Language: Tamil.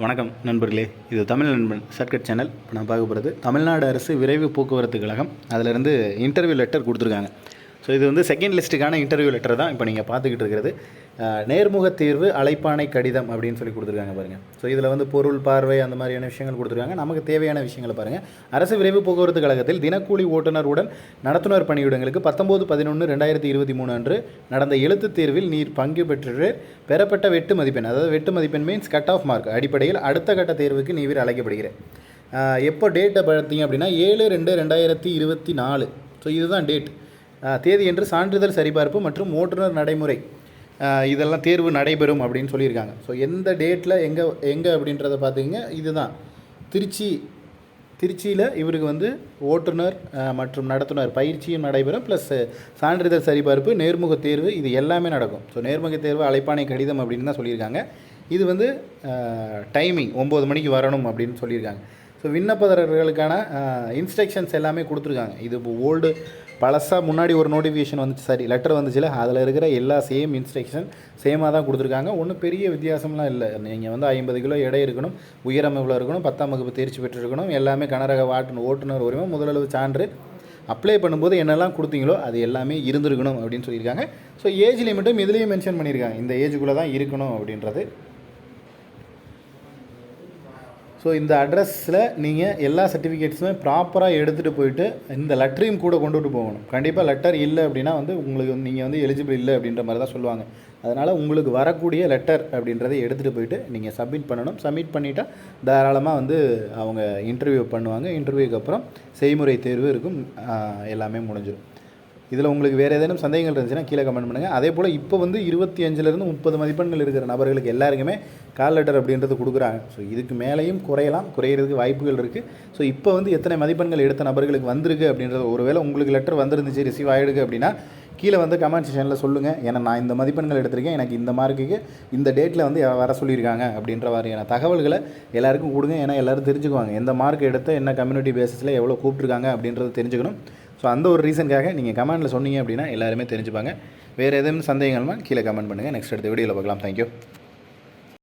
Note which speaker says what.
Speaker 1: வணக்கம் நண்பர்களே. இது தமிழ் நண்பன் சர்க்கட் சேனல். இப்போ நான் பார்க்க போகிறது தமிழ்நாடு அரசு விரைவு போக்குவரத்து கழகம். அதிலிருந்து இன்டர்வியூ லெட்டர் கொடுத்துருக்காங்க. ஸோ இது வந்து செகண்ட் லிஸ்ட்டுக்கான இன்டர்வியூ லெட்டர் தான் இப்போ நீங்கள் பார்த்துக்கிட்டு இருக்கிறது. நேர்முக தேர்வு அழைப்பானை கடிதம் அப்படின்னு சொல்லி கொடுத்துருக்காங்க பாருங்கள் ஸோ இதில் வந்து பொருள் பார்வை அந்த மாதிரியான விஷயங்கள் கொடுத்துருக்காங்க. நமக்கு தேவையான விஷயங்களை பாருங்கள் அரசு விரைவு போக்குவரத்து கழகத்தில் தினக்கூலி ஓட்டுநருடன் நடத்துனர் பணியிடங்களுக்கு பத்தொம்போது பதினொன்று ரெண்டாயிரத்தி இருபத்தி மூணு அன்று நடந்த எழுத்துத் தேர்வில் நீர் பங்கு பெற்று பெறப்பட்ட வெட்டு மதிப்பெண் அதாவது வெட்டு மதிப்பெண் மீன்ஸ் கட் ஆஃப் மார்க் அடிப்படையில் அடுத்த கட்ட தேர்வுக்கு நீவிர் அழைக்கப்படுகிறேன் எப்போ டேட்டை பார்த்தீங்க அப்படின்னா ஏழு ரெண்டு ரெண்டாயிரத்தி இருபத்தி நாலு. ஸோ இதுதான் டேட் தேதி என்று சான்றிதழ் சரிபார்ப்பு மற்றும் ஓட்டுநர் நடைமுறை. இதெல்லாம் தேர்வு நடைபெறும் அப்படின்னு சொல்லியிருக்காங்க. ஸோ எந்த டேட்டில் எங்கே எங்கே அப்படின்றத பார்த்தீங்க இதுதான். திருச்சி திருச்சியில் இவருக்கு வந்து ஓட்டுநர் மற்றும் நடத்துனர் பயிற்சியும் நடைபெறும். ப்ளஸ் சான்றிதழ் சரிபார்ப்பு நேர்முக தேர்வு இது எல்லாமே நடக்கும். ஸோ நேர்முக தேர்வு அழைப்பானை கடிதம் அப்படின்னு தான் சொல்லியிருக்காங்க. இது வந்து டைமிங் ஒம்பது மணிக்கு வரணும் அப்படின்னு சொல்லியிருக்காங்க. ஸோ விண்ணப்பதாரர்களுக்கான இன்ஸ்ட்ரக்ஷன்ஸ் எல்லாமே கொடுத்துருக்காங்க. இது இப்போ ஓல்டு பழசாக முன்னாடி ஒரு நோட்டிஃபிகேஷன் வந்துச்சு. சாரி லெட்டர் வந்துச்சுல அதில் இருக்கிற எல்லா சேம் இன்ஸ்ட்ரக்ஷன் சேமாக தான் கொடுத்துருக்காங்க. ஒன்றும் பெரிய வித்தியாசம்லாம் இல்லை. நீங்கள் வந்து ஐம்பது கிலோ எடை இருக்கணும் உயரம் இவ்வளோ இருக்கணும் பத்தாம் வகுப்பு தேர்ச்சி பெற்றிருக்கணும் எல்லாமே கனரக வாட்டு ஓட்டுநர் உரிமை முதலளவு சான்று அப்ளை பண்ணும்போது என்னெல்லாம் கொடுத்தீங்களோ அது எல்லாமே இருந்திருக்கணும் அப்படின்னு சொல்லியிருக்காங்க. ஸோ ஏஜ் லிமிட்டும் இதுலேயும் மென்ஷன் பண்ணியிருக்காங்க. இந்த ஏஜுக்குள்ளே தான் இருக்கணும் அப்படின்றது. ஸோ இந்த அட்ரஸில் நீங்கள் எல்லா சர்டிஃபிகேட்ஸுமே ப்ராப்பராக எடுத்துகிட்டு போயிட்டு இந்த லெட்டரையும் கூட கொண்டுட்டு போகணும். கண்டிப்பாக லெட்டர் இல்லை அப்படின்னா வந்து உங்களுக்கு வந்து நீங்கள் வந்து எலிஜிபிள் இல்லை அப்படின்ற மாதிரி தான் சொல்லுவாங்க. அதனால் உங்களுக்கு வரக்கூடிய லெட்டர் அப்படின்றதை எடுத்துகிட்டு போயிட்டு நீங்கள் சப்மிட் பண்ணணும். சப்மிட் பண்ணிட்டா தாராளமாக வந்து அவங்க இன்டர்வியூ பண்ணுவாங்க. இன்டர்வியூக்கு அப்புறம் செய்முறை தேர்வு இருக்கும். எல்லாமே முடிஞ்சிடும். இதில் உங்களுக்கு வேறு ஏதேனும் சந்தேகங்கள் இருந்துச்சுன்னா கீழே கமெண்ட் பண்ணுங்கள் அதே போல் இப்போ வந்து இருபத்தி அஞ்சுலேருந்து முப்பது மதிப்பெண்கள் இருக்கிற நபர்களுக்கு எல்லாருக்குமே கால் லெட்டர் அப்படின்றது கொடுக்குறாங்க. ஸோ இதுக்கு மேலேயும் குறையலாம் குறையிறதுக்கு வாய்ப்புகள் இருக்குது ஸோ இப்போ வந்து எத்தனை மதிப்பெண்கள் எடுத்த நபர்களுக்கு வந்திருக்கு அப்படின்றது ஒருவேளை உங்களுக்கு லெட்டர் வந்துருந்துச்சு ரிசீவ் ஆகிடுக்கு அப்படின்னா கீழே வந்து கமெண்ட் செஷனில் சொல்லுங்கள் ஏன்னா நான் இந்த மதிப்பெண்கள் எடுத்திருக்கேன் எனக்கு இந்த மார்க்குக்கு இந்த டேட்டில் வந்து வர சொல்லியிருக்காங்க அப்படின்ற மாதிரியான தகவல்களை எல்லாருக்கும் கொடுங்க. ஏன்னா எல்லோரும் தெரிஞ்சுக்குவாங்க. எந்த மார்க் எடுத்த என்ன கம்யூனிட்டி பேசிஸில் எவ்வளோ கூப்பிட்ருக்காங்க அப்படின்றது தெரிஞ்சுக்கணும். ஸோ அந்த ஒரு ரீசனுக்காக நீங்கள் கமெண்ட்டில் சொன்னீங்க அப்படின்னா எல்லாருமே தெரிஞ்சுப்பாங்க. வேறு எதுவும் சந்தேகங்கள்னா கீழே கமெண்ட் பண்ணுங்கள் நெக்ஸ்ட் அடுத்த வீடியோவில் பார்க்கலாம். தேங்க்யூ